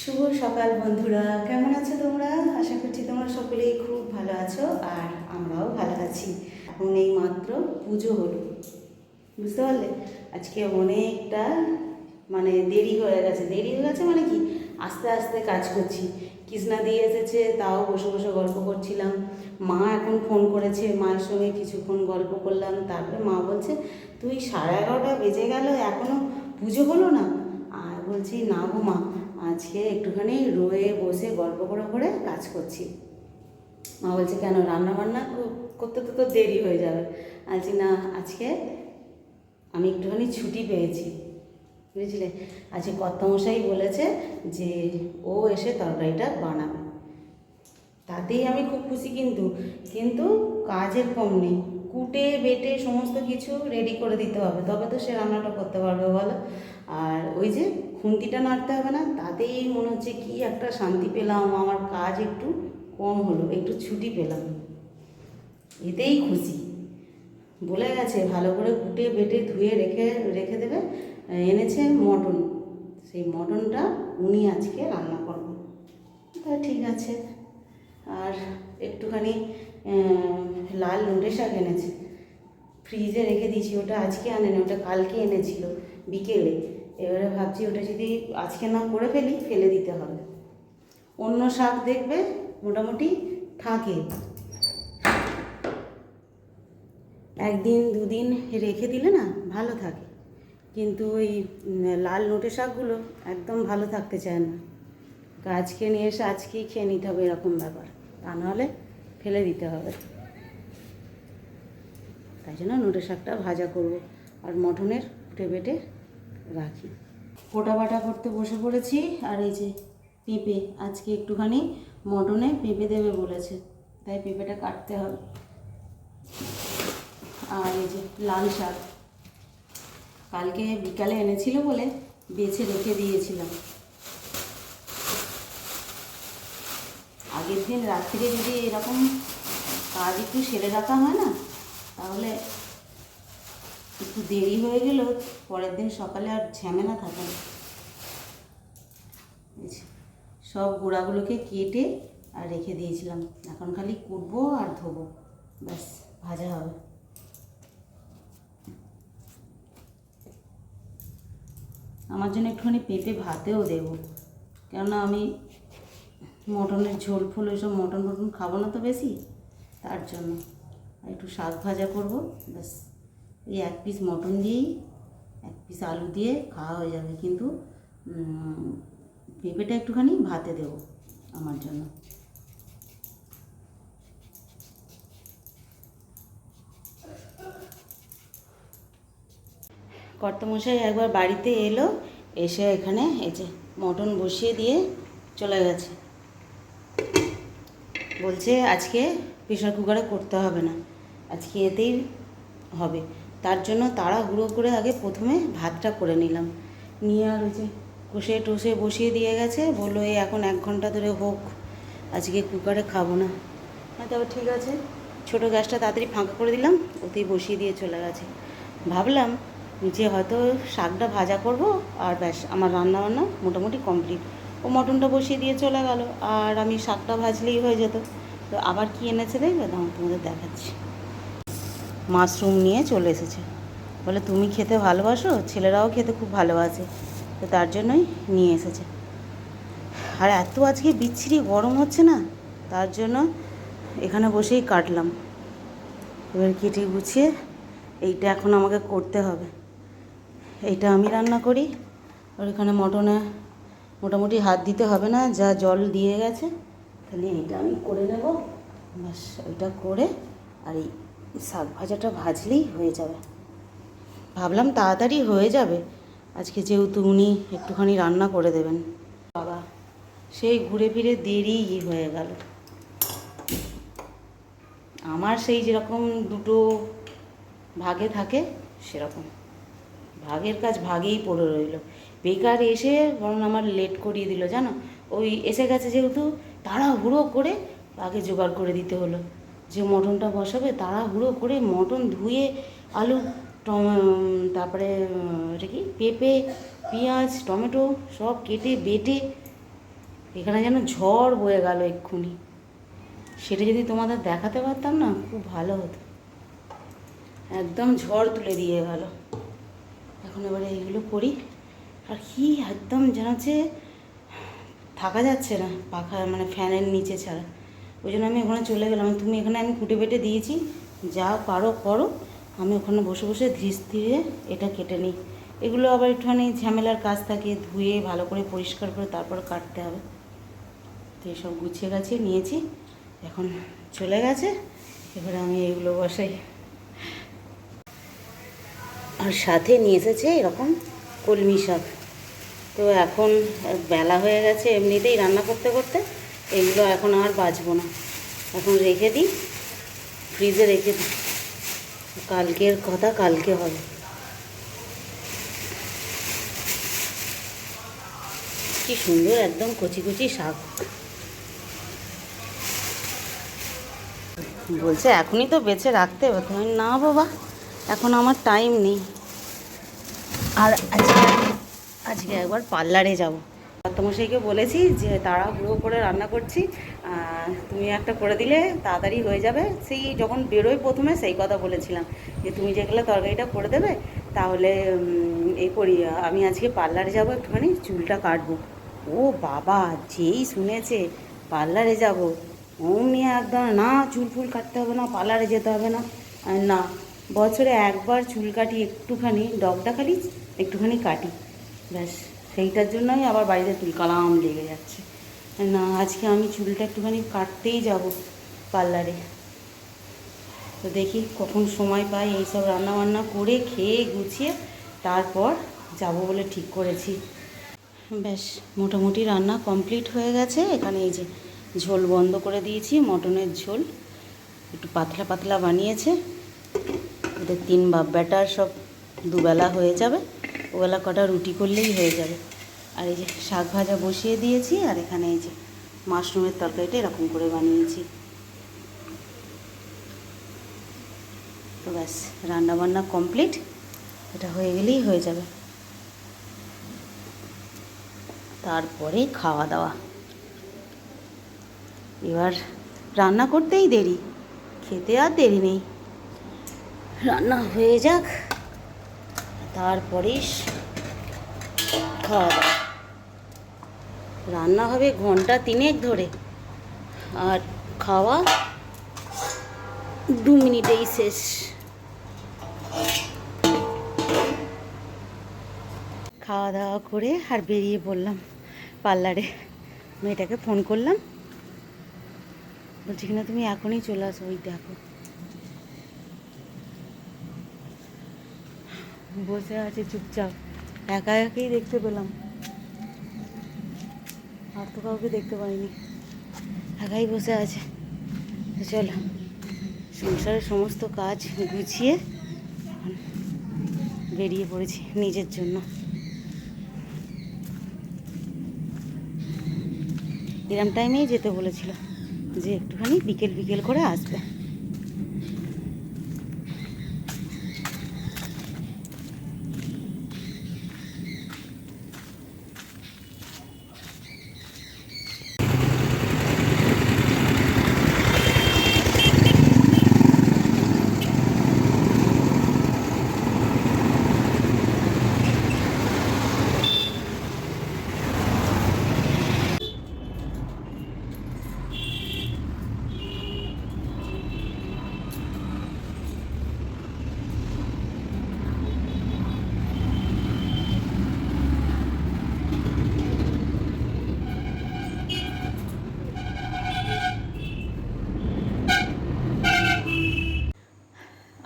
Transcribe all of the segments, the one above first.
শুভ সকাল বন্ধুরা। কেমন আছো তোমরা? আশা করছি তোমরা সকলেই খুব ভালো আছো আর আমরাও ভালো আছি। এখন এই মাত্র পুজো হলো। বুঝতে পারলে? আজকে অনেকটা মানে দেরি হয়ে গেছে। দেরি হয়ে গেছে মানে কি? আস্তে আস্তে কাজ করছি। কৃষ্ণা দিয়ে এসেছে, তাও বসে বসে গল্প করছিলাম। মা এখন ফোন করেছে, মায়ের সঙ্গে কিছুক্ষণ গল্প করলাম। তারপরে মা বলছে, তুই সাড়ে এগারোটা বেজে গেল এখনও পুজো হলো না? আর বলছি, না গো মা আজকে একটুখানি রয়ে বসে গল্প করে করে কাজ করছি। মা বলছে, কেন রান্না বান্না করতে তো তো দেরি হয়ে যাবে। আজকে না, আজকে আমি একটুখানি ছুটি পেয়েছি। বুঝলে? আজকে কর্তামশাই বলেছে যে ও এসে তরকারিটা বানাবে। তাতেই আমি খুব খুশি কিন্তু কিন্তু কাজের কম নেই। কুটে, বেটে সমস্ত কিছু রেডি করে দিতে হবে। তবে তো সে রান্নাটা করতে পারবে বলো। আর ওই যে খুন্তিটা নাড়তে হবে না, তাতেই মনে হচ্ছে কি একটা শান্তি পেলাম, আমার কাজ একটু কম হলো, একটু ছুটি পেলাম। এতেই খুশি। বলে গেছে, ভালো করে কুটে বেটে ধুয়ে রেখে রেখে দেবে, এনেছে মটন। সেই মটনটা উনি আজকে রান্না করবেন। তা ঠিক আছে। আর একটুখানি লাল নোটে শাক এনেছে। ফ্রিজে রেখে দিয়েছি, ওটা আজকে আনেনি, ওটা কালকে এনেছিল, বিকেলে। এবারে ভাবছি ওটা যদি আজকে না করে ফেলি, ফেলে দিতে হবে। অন্য শাক দেখবে, মোটামুটি থাকে। একদিন, দুদিন রেখে দিলে না ভালো থাকে। কিন্তু ওই লাল নোটে শাকগুলো একদম ভালো থাকতে চায় না। গাছকে নিয়ে এসে আজকেই খেয়ে নিতে হবে এরকম ব্যাপার। তা নাহলে ফেলে দিতে হবে। তাই জন্য নোটে শাকটা ভাজা করব। আর মটনের ফুটে বেটে রাখি। ফোটা বাটা করতে বসে পড়েছি, আর এই যে পেঁপে, আজকে একটুখানি মটনে পেঁপে দেবে বলেছে, তাই পেঁপেটা কাটতে হবে। আর এই যে লাল শাক, কালকে বিকালে এনেছিল বলে বেছে রেখে দিয়েছিলাম। আগের দিন রাত্রিরে যদি এরকম কাজ একটু সেরে রাখা হয় না, তাহলে একটু দেরি হয়ে গেলেও পরের দিন সকালে আর ঝামেলা থাকে না। সব গুঁড়াগুলোকে কেটে আর রেখে দিয়েছিলাম। এখন খালি কুটবো আর ধোবো। ব্যাস, ভাজা হবে। আমার জন্য একটুখানি পেঁপে ভাতেও দেবো। কেননা আমি মটনের ঝোল ফুল ওইসব মটন ফটন খাব না তো বেশি, তার জন্য। একটু শাক ভাজা করব, ব্যাস। এই এক পিস মটন দিয়েই এক পিস আলু দিয়ে খাওয়া হয়ে যাবে। কিন্তু পেঁপেটা একটুখানি ভাতে দেবো আমার জন্য। কর্তমশাই একবার বাড়িতে এলো, এসে এখানে এই যে মটন বসিয়ে দিয়ে চলে গেছে। বলছে, আজকে প্রেশার কুকারে করতে হবে না। আজকে এতেই হবে। তার জন্য তাড়াহুড়ো করে আগে প্রথমে ভাতটা করে নিলাম। নিয়ে আর ওই যে কষে টষে বসিয়ে দিয়ে গেছে, বলল, এই এখন এক ঘণ্টা ধরে হোক, আজকে কুকারে খাব না। হ্যাঁ তবে ঠিক আছে। ছোটো গ্যাসটা তাড়াতাড়ি ফাঁকা করে দিলাম, ওতেই বসিয়ে দিয়ে চলে গেছে। ভাবলাম যে হয়তো শাকটা ভাজা করব, আর ব্যাস, আমার রান্না বান্না মোটামুটি কমপ্লিট। ও মটনটা বসিয়ে দিয়ে চলে গেল, আর আমি শাকটা ভাজলেই হয়ে যেত। তো আবার কি এনেছে দেখবে? দাম তোমাদের দেখাচ্ছি। মাশরুম নিয়ে চলে এসেছে। বলে, তুমি খেতে ভালোবাসো? ছেলেরাও খেতে খুব ভালোবাসে। তো তার জন্যই নিয়ে এসেছে। আর এত আজকে বিচ্ছিরি গরম হচ্ছে না, তার জন্য এখানে বসেই কাটলাম। এবার কেটে গুছিয়ে এইটা এখন আমাকে করতে হবে। এইটা আমি রান্না করি। আর এখানে মটনে মোটামুটি হাত দিতে হবে না, যা জল দিয়ে গেছে। তাহলে এইটা আমি করে নেব। ব্যাস, ওইটা করে আর এই শাক ভাজাটা ভাজলেই হয়ে যাবে। ভাবলাম তাড়াতাড়ি হয়ে যাবে। আজকে যেহেতু উনি একটুখানি রান্না করে দেবেন। বাবা, সেই ঘুরে ফিরে দেরি হয়ে গেল। আমার সেই যেরকম দুটো ভাগে থাকে, সেরকম। ভাগের কাজ ভাগেই পড়ে রইল। বেকার এসে বরং আমার লেট করিয়ে দিল, জানো? ওই এসে গেছে যেহেতু, তাড়াহুড়ো করে আগে জোগাড় করে দিতে হলো। যে মটনটা বসাবে, তাড়াহুড়ো করে মটন ধুয়ে, আলু, টম, তারপরে এটা কি? পেঁপে, পেঁয়াজ, টমেটো সব কেটে, বেটে, এখানে যেন ঝড় বয়ে গেল এক্ষুনি। সেটা যদি তোমাদের দেখাতে পারতাম না, খুব ভালো হতো। একদম ঝড় তুলে দিয়ে গেল। এখন এবারে এইগুলো করি। আর কি একদম যেন হচ্ছে থাকা যাচ্ছে না, পাখা মানে ফ্যানের নিচে ছাড়া। ওই জন্য আমি ওখানে চলে গেলাম। তুমি এখানে আমি কুটে বেটে দিয়েছি। যা পারো, করো। আমি ওখানে বসে বসে ধীরে ধীরে এটা কেটে নিই। এগুলো আবার একটুখানি ঝামেলার কাজ থাকে। ধুয়ে, ভালো করে পরিষ্কার করে তারপর কাটতে হবে। তো এসব গুছিয়ে গাছিয়ে নিয়েছি। এখন চলে গেছে। এবারে আমি এগুলো বসাই। আর সাথে নিয়ে এসেছে এরকম কলমি শাক। তো এখন বেলা হয়ে গেছে। এমনিতেই রান্না করতে করতে এগুলো এখন আর বাজবো না। এখন রেখে দিই, ফ্রিজে রেখে দিই। কালকের কথা কালকে হবে। কি সুন্দর একদম কচি কচি শাক। বলছে, এখনই তো বেছে রাখতে হবে। তুমি না বাবা, এখন আমার টাইম নেই। আর আজকে আজকে একবার পার্লারে যাব। মশাইকে বলেছি যে পুরো করে রান্না করছি তুমি একটা করে দিলে তাড়াতাড়ি হয়ে যাবে। সেই যখন বেরোই প্রথমে, সেই কথা বলেছিলাম যে, তুমি যেগুলো তরকারিটা করে দেবে, তাহলে এই করি, আমি আজকে পার্লারে যাব একটুখানি, চুলটা কাটবো। ও বাবা, যেই শুনেছে, পার্লারে যাব? অমনি একদম, না, চুল ফুল কাটতে হবে না, পার্লারে যেতে হবে না। না, বছরে একবার চুল কাটি একটুখানি, ডগটা খালি একটুখানি কাটি, ব্যাস। সেইটার জন্যই আবার বাড়িতে চুল কালাম লেগে যাচ্ছে। না, আজকে আমি চুলটা একটুখানি কাটতেই যাব পার্লারে। তো দেখি কখন সময় পাই এইসব রান্না বান্না করে খেয়ে গুছিয়ে তারপর যাব বলে ঠিক করেছি। ব্যাস, মোটামুটি রান্না কমপ্লিট হয়ে গেছে। এখানে এই যে ঝোল বন্ধ করে দিয়েছি, মটনের ঝোল। একটু পাতলা পাতলা বানিয়েছে। ওদের তিন বাপ ব্যাটার সব দুবেলা হয়ে যাবে। ওবেলা কটা রুটি করলেই হয়ে যাবে। আর এই যে শাক ভাজা বসিয়ে দিয়েছি, আর এখানে এই যে মাশরুমের তরকারিটা এরকম করে বানিয়েছি। তো ব্যাস রান্না বান্না কমপ্লিট, এটা হয়ে গেলেই হয়ে যাবে। তারপরে খাওয়া দাওয়া। এবার রান্না করতেই দেরি, খেতে আর দেরি নেই। রান্না হয়ে যাক। তারপরেই স- খাওয়া দাওয়া। রান্না হবে ঘণ্টা তিনেক ধরে। আর খাওয়া দু মিনিটেই শেষ। খাওয়া দাওয়া করে আর বেরিয়ে পড়লাম পার্লারে। মেয়েটাকে ফোন করলাম। বলছি, কিনা তুমি এখনই চলে আসো, ওই দেখো। বসে আছে চুপচাপ। একা একাই দেখতে পেলাম। আর তো কাউকে দেখতে পাইনি। একাই বসে আছে। চলো, সংসারের সমস্ত কাজ গুছিয়ে বেরিয়ে পড়েছি নিজের জন্য। এরম টাইমেই যেতে বলেছিল যে একটুখানি বিকেল বিকেল করে আসবে।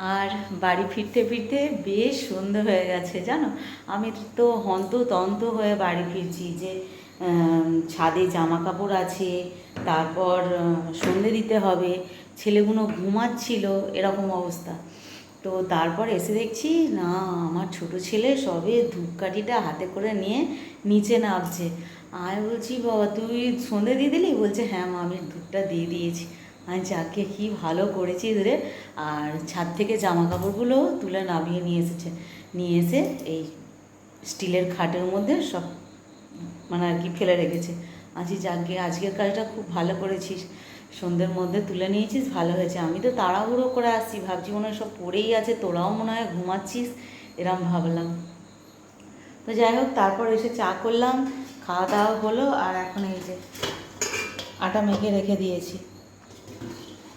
আর বাড়ি ফিরতে ফিরতে বেশ সন্ধে হয়ে গেছে, জানো? আমি তো হন্ত তন্ত হয়ে বাড়ি ফিরছি যে ছাদে জামা কাপড় আছে, তারপর সন্ধে দিতে হবে, ছেলেগুলো ঘুমাচ্ছিল, এরকম অবস্থা। তো তারপর এসে দেখছি, না, আমার ছোট ছেলে সবে ধূপকাঠিটা হাতে করে নিয়ে নিচে নামছে। আমি বলছি, বাবা, তুই সন্ধে দিয়ে দিলি? বলছে হ্যাঁ মা, আমি ধূপটা দিয়ে দিয়েছি। আমি যাকে কি ভালো করেছিস রে আর ছাদ থেকে জামা কাপড়গুলো তুলে নামিয়ে নিয়ে এসেছে। নিয়ে এসে এই স্টিলের খাটের মধ্যে সব মানে আর কি ফেলে রেখেছে। আজকে যাকে আজকের কাজটা খুব ভালো করেছিস, সন্ধ্যের মধ্যে তুলে নিয়েছিস, ভালো হয়েছে। আমি তো তাড়াহুড়ো করে আসছি, ভাবছি মনে হয় সব পড়েই আছে, তোরাও মনে হয় ঘুমাচ্ছিস, এরম ভাবলাম। তো যাই হোক, তারপর এসে চা করলাম, খাওয়া দাওয়া হলো, আর এখন এই যে আটা মেখে রেখে দিয়েছি।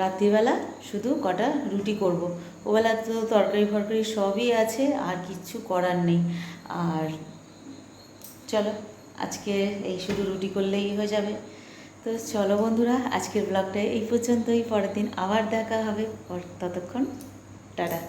রাত্রিবেলা শুধু কটা রুটি করব। ওবেলা তো তরকারি ফরকারি সবই আছে, আর কিচ্ছু করার নেই। আর চলো, আজকে এই শুধু রুটি করলেই হয়ে যাবে। তো চলো বন্ধুরা, আজকের ব্লগটা এই পর্যন্তই। পরের দিন আবার দেখা হবে। ততক্ষণ, টাটা।